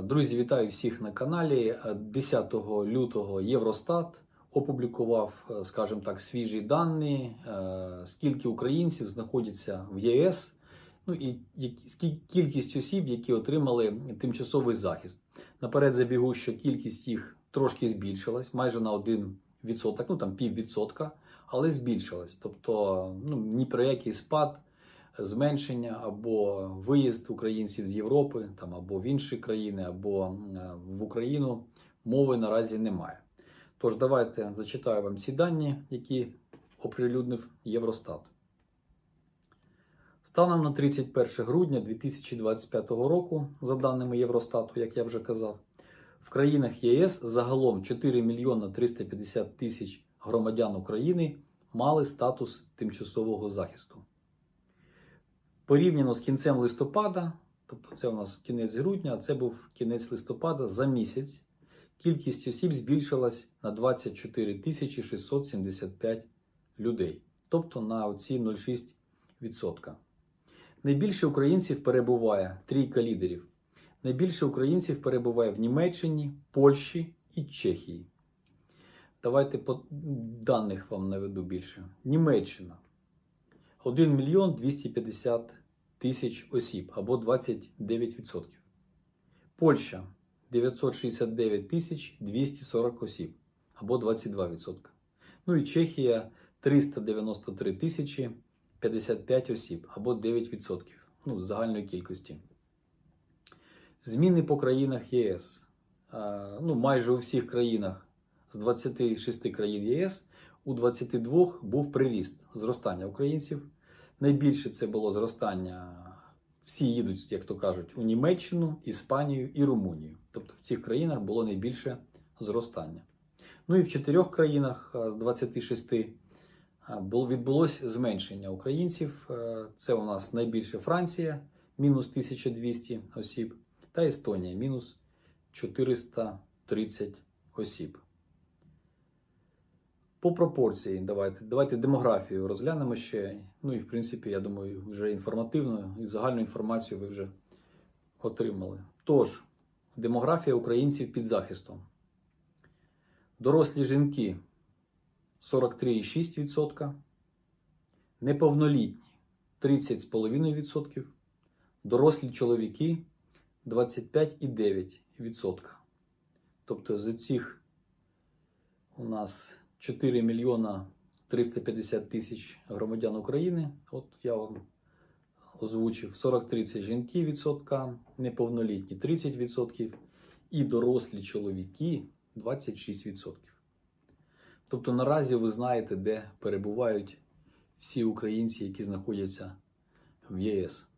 Друзі, вітаю всіх на каналі. Е, 10 лютого Євростат опублікував, е, скажімо так, свіжі дані, е, скільки українців знаходяться в ЄС, ну і кількість осіб, які отримали тимчасовий захист. Наперед забігу, що кількість їх трошки збільшилась, майже на 1%, ну там піввідсотка, але збільшилась. Тобто, ну ні про який спад зменшення або виїзд українців з Європи, там або в інші країни, або е, в Україну мови наразі немає. Тож давайте зачитаю вам ці дані, які оприлюднив Євростат. Станом на 31 грудня 2025 року, за даними Євростату, як я вже казав, в країнах ЄС загалом 4 мільйона 350 тисяч громадян України мали статус тимчасового захисту. Порівняно з кінцем листопада, тобто це у нас кінець грудня, а це був кінець листопада за місяць, кількість осіб збільшилась на 24 тисячі 675 людей, тобто на оці 0,6%. Найбільше українців перебуває трійка лідерів. Найбільше українців перебуває в Німеччині, Польщі і Чехії. Давайте по даних вам наведу більше. Німеччина 1 мільйон 250 тисяч осіб або 29%. Польща 969 тисяч 240 осіб або 22%. Ну і Чехія 393 тисячі 55 осіб або 9% ну, з загальної кількості. Зміни по країнах ЄС. Ну, майже у всіх країнах з 26 країн ЄС у 22 був приріст зростання українців. Найбільше це було зростання. Всі їдуть, як то кажуть, у Німеччину, Іспанію і Румунію. Тобто в цих країнах було найбільше зростання. Ну і в чотирьох країнах з 26 а, було- відбулось зменшення українців. Це у нас найбільше Франція, мінус 1200 осіб, та Естонія, мінус 430 осіб. По пропорції, давайте, давайте демографію розглянемо ще. Ну і в принципі, я думаю, вже інформативно і загальну інформацію ви вже отримали. Тож, демографія українців під захистом. Дорослі жінки 43,6%, неповнолітні 30,5%, дорослі чоловіки 25,9%. Тобто з цих у нас 4 мільйона 350 тисяч громадян України. От я вам озвучив 43 це жінки відсотка, неповнолітні 30% і дорослі чоловіки 26%. Тобто наразі ви знаєте, де перебувають всі українці, які знаходяться в ЄС.